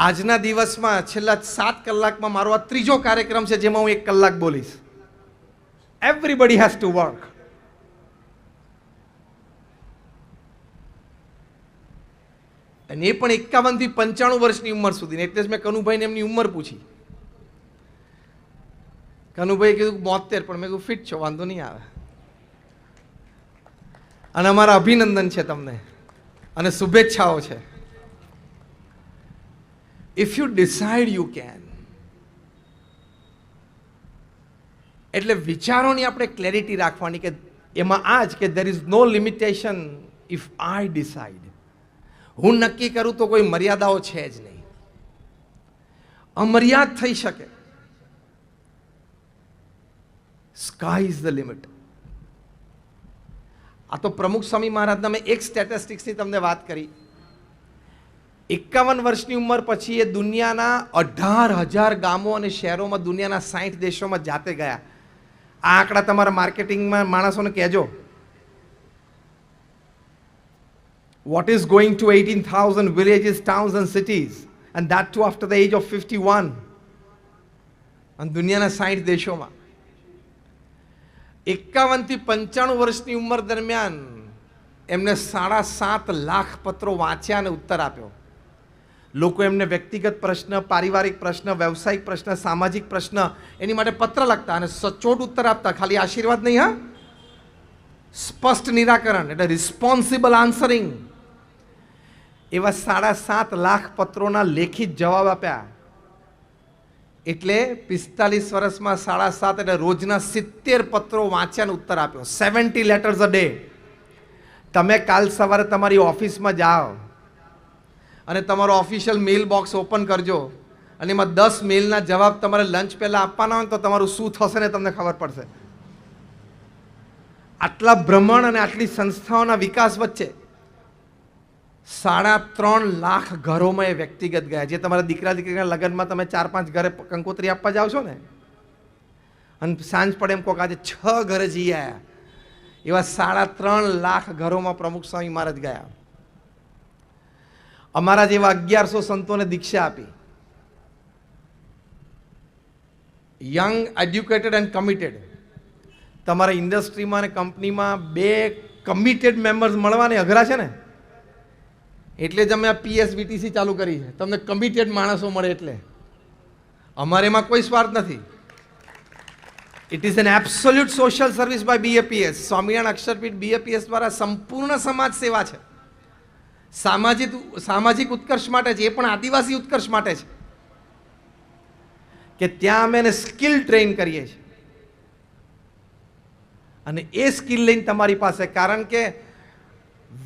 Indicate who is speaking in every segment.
Speaker 1: આજના દિવસમાં છેલ્લા સાત કલાકમાં મારો આ ત્રીજો કાર્યક્રમ છે જેમાં હું એક કલાક બોલીશ. એવરીબડી હેઝ ટુ વર્ક અને એ પણ એકાવનથી પંચાણું વર્ષની ઉંમર સુધી એટલે જ મેં કનુભાઈને એમની ઉંમર પૂછી. કનુભાઈ કીધું બોતેર પણ મેં કીધું, ફિટ છો, વાંધો નહીં આવે. અને અમારા અભિનંદન છે તમને. અને શુભેચ્છાઓ છે. If you decide you can એટલે વિચારોની આપણે ક્લેરિટી રાખવાની કે એમાં આ જ કે there is no limitation if I decide હું નક્કી કરું તો કોઈ મર્યાદાઓ છે જ નહીં. અમર્યાદ થઈ શકે. સ્કાય ઇઝ ધ લિમિટ આ તો પ્રમુખ સ્વામી મહારાજના મેં એક સ્ટેટિસ્ટિક્સની તમને વાત કરી. એકાવન વર્ષની ઉંમર પછી એ દુનિયાના અઢાર હજાર ગામો અને શહેરોમાં દુનિયાના સાઠ દેશોમાં જાતે ગયા. આ આંકડા તમારા માર્કેટિંગમાં માણસોને કહેજો. What is going to eighteen thousand villages towns and cities and that to after the age of fifty one અને દુનિયાના સાઠ દેશોમાં. એકાવનથી પંચાણું વર્ષની ઉંમર દરમિયાન એમને સાડા સાત લાખ પત્રો વાંચ્યા અને ઉત્તર આપ્યો. લોકો એમને વ્યક્તિગત પ્રશ્ન, પારિવારિક પ્રશ્ન, વ્યવસાયિક પ્રશ્ન, સામાજિક પ્રશ્ન એની માટે પત્ર લખતા અને સચોટ ઉત્તર આપતા. ખાલી આશીર્વાદ નહીં, હા? સ્પષ્ટ નિરાકરણ એટલે રિસ્પોન્સિબલ આન્સરિંગ એવા સાડા સાત લાખ પત્રોના લેખિત જવાબ આપ્યા. એટલે પિસ્તાલીસ વર્ષમાં સાડા સાત એટલે રોજના સિત્તેર પત્રો વાંચ્યાનો ઉત્તર આપ્યો. સેવન્ટી લેટર્સ અ ડે તમે કાલ સવારે તમારી ઓફિસમાં જાઓ. અને તમારો ઓફિશિયલ મેલ બોક્સ ઓપન કરજો. અને એમાં દસ મેલના જવાબ તમારે લંચ પહેલાં આપવાના હોય તો તમારું શું થશે ને તમને ખબર પડશે. આટલા ભ્રમણ અને આટલી સંસ્થાઓના વિકાસ વચ્ચે સાડા ત્રણ લાખ ઘરોમાં એ વ્યક્તિગત ગયા. જે તમારા દીકરા દીકરીના લગ્નમાં તમે ચાર પાંચ ઘરે કંકોત્રી આપવા જાઓ છો ને? અને સાંજ પડે એમ કોક આજે છ ઘરે જઈ આવ્યા એવા સાડા ત્રણ લાખ ઘરોમાં પ્રમુખ સ્વામી મહારાજ ગયા. અમારા જેવા અગિયારસો સંતોને દીક્ષા આપી. યંગ એડ્યુકેટેડ એન્ડ કમિટેડ તમારા ઇન્ડસ્ટ્રીમાં અને કંપનીમાં બે કમિટેડ મેમ્બર્સ મળવાને અઘરા છે ને? એટલે જ અમે આ પીએસબીટીસી ચાલુ કરી છે. તમને કમિટેડ માણસો મળે એટલે. અમારે એમાં કોઈ સ્વાર્થ નથી. It is an absolute social service by BAPS Swaminarayan Aksharpith BAPS દ્વારા સંપૂર્ણ સમાજ સેવા છે. સામાજિક સામાજિક ઉત્કર્ષ માટે છે, એ પણ આદિવાસી ઉત્કર્ષ માટે છે. કે ત્યાં અમે એને સ્કિલ ટ્રેન કરીએ છીએ. અને એ સ્કિલ લઈને તમારી પાસે, કારણ કે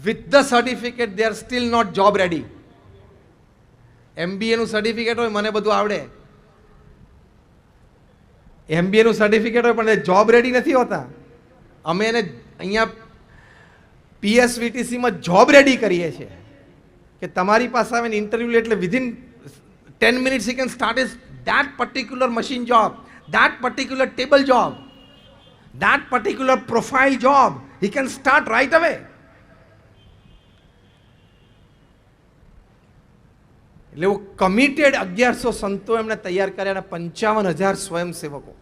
Speaker 1: with the certificate they are still not job ready એમબીએનું certificate હોય, મને બધું આવડે. એમબીએનું સર્ટિફિકેટ હોય, પણ એ જોબ રેડી નથી હોતા. અમે એને અહીંયા પીએસવીટીસીમાં જોબ રેડી કરીએ છીએ. કે તમારી પાસે આવે ઇન્ટરવ્યુ એટલે within ten minutes you can start is that particular machine job that particular table job that particular profile job he can start right away એટલે એવું કમિટેડ અગિયારસો સંતો એમણે તૈયાર કર્યા અને પંચાવન હજાર સ્વયંસેવકો.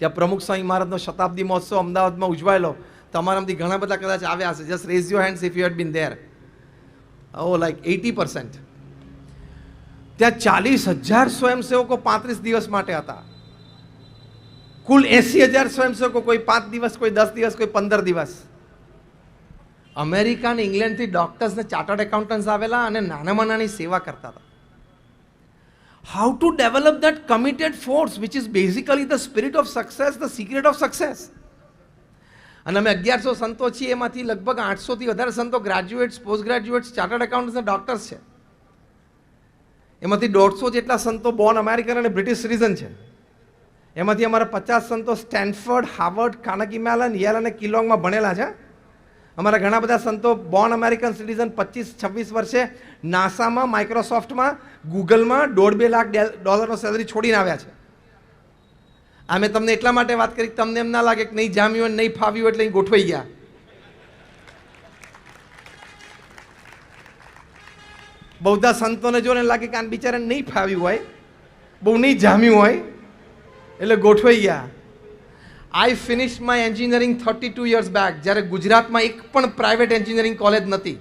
Speaker 1: ત્યાં પ્રમુખ સ્વામી મહારાજનો શતાબ્દી મહોત્સવ અમદાવાદમાં ઉજવાયેલો. તમારામાંથી ઘણા બધા કદાચ આવ્યા હશે. Just raise your hands if you had been there oh like eighty percent ત્યાં ચાલીસ હજાર સ્વયંસેવકો પાંત્રીસ દિવસ માટે હતા. કુલ એસી હજાર સ્વયંસેવકો કોઈ પાંચ દિવસ, કોઈ દસ દિવસ, કોઈ પંદર દિવસ. અમેરિકા અને ઇંગ્લેન્ડથી ડોક્ટર્સ ને ચાર્ટર્ડ એકાઉન્ટન્ટ્સ આવેલા અને નાનામાં નાની સેવા કરતા હતા. How to develop that committed force which is basically the spirit of success the secret of success અને અમે અગિયારસો સંતો છીએ, એમાંથી લગભગ આઠસોથી વધારે સંતો graduates post graduates chartered accountants અને ડૉક્ટર્સ છે. એમાંથી દોઢસો જેટલા સંતો બોર્ન અમેરિકન અને બ્રિટિશ સિટીઝન છે. એમાંથી અમારા પચાસ સંતો Stanford Harvard Carnegie Mellon Yale અને કિલોંગમાં ભણેલા છે. અમારા ઘણા બધા સંતો બોર્ન અમેરિકન સિટીઝન પચીસ, છવ્વીસ વર્ષે નાસામાં માઇક્રોસોફ્ટમાં ગૂગલમાં દોઢ બે લાખ ડોલરનો સેલરી છોડીને આવ્યા છે. આ મેં તમને એટલા માટે વાત કરી તમને એમ ના લાગે કે નહીં જામ્યું અને નહીં ફાવ્યું એટલે અહીં ગોઠવાઈ ગયા. બૌદ્ધા સંતોને જોને લાગે કે આ બિચારાને નહીં ફાવ્યું હોય, બહુ નહીં જામ્યું હોય, એટલે ગોઠવાઈ ગયા. I finish my engineering thirty two years back જ્યારે ગુજરાતમાં એક પણ પ્રાઇવેટ એન્જિનિયરિંગ કોલેજ નથી.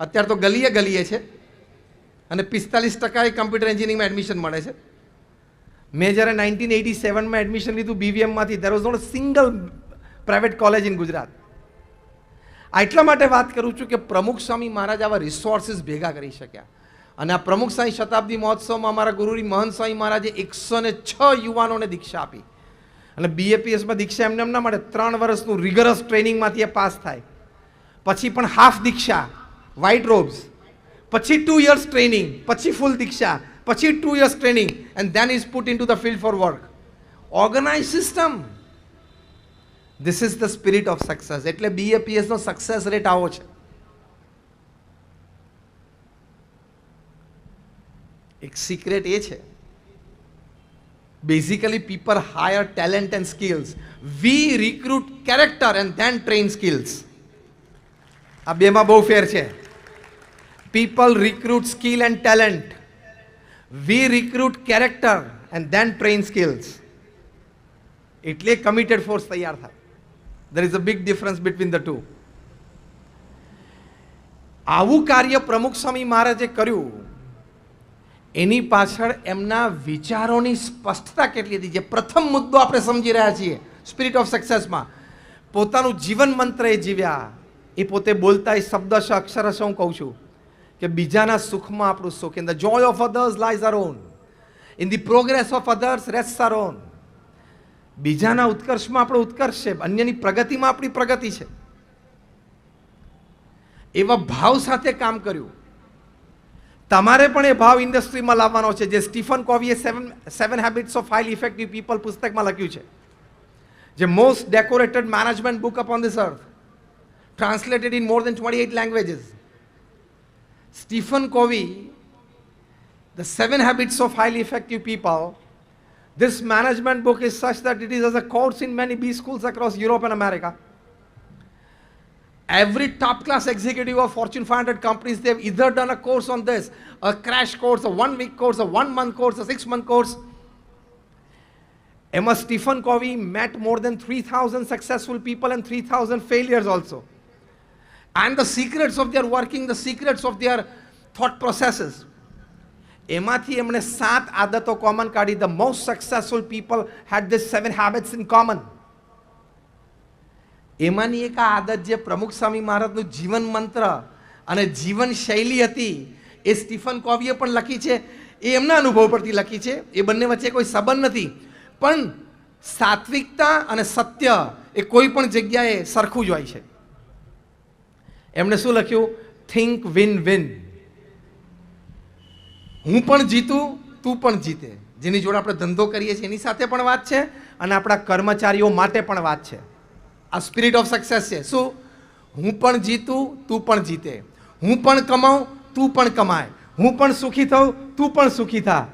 Speaker 1: અત્યારે તો ગલીએ ગલીએ છે. અને પિસ્તાલીસ ટકાએ કમ્પ્યુટર એન્જિનિયરિંગમાં એડમિશન મળે છે. મેં જ્યારે નાઇન્ટીન એટી સેવનમાં એડમિશન લીધું બીવીએમમાંથી there was not single private college in Gujarat. આ એટલા માટે વાત કરું છું કે પ્રમુખ સ્વામી મહારાજ આવા રિસોર્સિસ ભેગા કરી શક્યા. અને આ પ્રમુખ સ્વામી શતાબ્દી મહોત્સવમાં અમારા ગુરુરી મહંત સ્વામી મહારાજે એકસો ને છ યુવાનોને દીક્ષા આપી. અને બીએપીએસમાં દીક્ષા એમને એમ ના મળે ત્રણ વર્ષનું રિગરસ ટ્રેનિંગમાંથી એ પાસ થાય. પછી પણ હાફ દીક્ષા વ્હાઇટ રોબ્સ પછી ટુ યર્સ ટ્રેનિંગ પછી ફૂલ દીક્ષા, પછી two years training and then is put into the field for for work system. System is the spirit of success એટલે બીએપીએસનો સક્સેસ રેટ આવો છે એક સિક્રેટ એ છે basically people hire talent and skills we recruit character and then train skills આ બેમાં બહુ ફેર છે people recruit skill and talent we recruit character and then train skills એટલે કમિટેડ ફોર્સ તૈયાર થાય. There is a big difference between the two આવું કાર્ય પ્રમુખ સ્વામી મહારાજે કર્યું. એની પાછળ એમના વિચારોની સ્પષ્ટતા કેટલી હતી? જે પ્રથમ મુદ્દો આપણે સમજી રહ્યા છીએ. સ્પિરિટ ઓફ સક્સેસમાં પોતાનું જીવન મંત્ર એ જીવ્યા. એ પોતે બોલતા એ શબ્દશ અક્ષરશ હું કહું છું. કે બીજાના સુખમાં આપણું સુખ. In the joy of others lies our own in the progress of others rest our own બીજાના ઉત્કર્ષમાં આપણો ઉત્કર્ષ છે. અન્યની પ્રગતિમાં આપણી પ્રગતિ છે. એવા ભાવ સાથે કામ કર્યું. તમારે પણ એ ભાવ ઇન્ડસ્ટ્રીમાં લાવવાનો છે, જે Stephen કોવીએ seven seven habits of highly effective people પુસ્તકમાં લખ્યું છે. જે most decorated management book upon this earth translated in more than twenty eight languages Stephen Covey, The Seven Habits of Highly Effective People, this management book is such that it is as a course in many B schools across Europe and America. Every top class executive of Fortune 500 companies, they've either done a course on this, a crash course, a one week course, a one month course, a six month course. Emma Stephen Covey met more than 3,000 successful people and 3,000 failures also. And the secrets of their working, the secrets of their thought processes. એમાંથી એમણે સાત આદતો common કાઢી. The most successful people had this seven habits in common એમાંની એક આ આદત જે પ્રમુખ સ્વામી મહારાજનું જીવન મંત્ર અને જીવન શૈલી હતી એ સ્ટીફન કોવીએ પણ લખી છે. એ એમના અનુભવ પરથી લખી છે. એ બંને વચ્ચે કોઈ સંબંધ નથી. પણ સાત્વિકતા અને સત્ય એ કોઈ પણ જગ્યાએ સરખું જ હોય છે. એમણે શું લખ્યું? થિંક વિન વિન હું પણ જીતું, તું પણ જીતે. જેની જોડે આપણે ધંધો કરીએ છીએ, એની સાથે પણ વાત છે અને આપણા કર્મચારીઓ માટે પણ વાત છે. આ સ્પિરિટ ઓફ સક્સેસ છે. શું? હું પણ જીતું, તું પણ જીતે. હું પણ કમાઉં, તું પણ કમાય. હું પણ સુખી થઉં, તું પણ સુખી થા.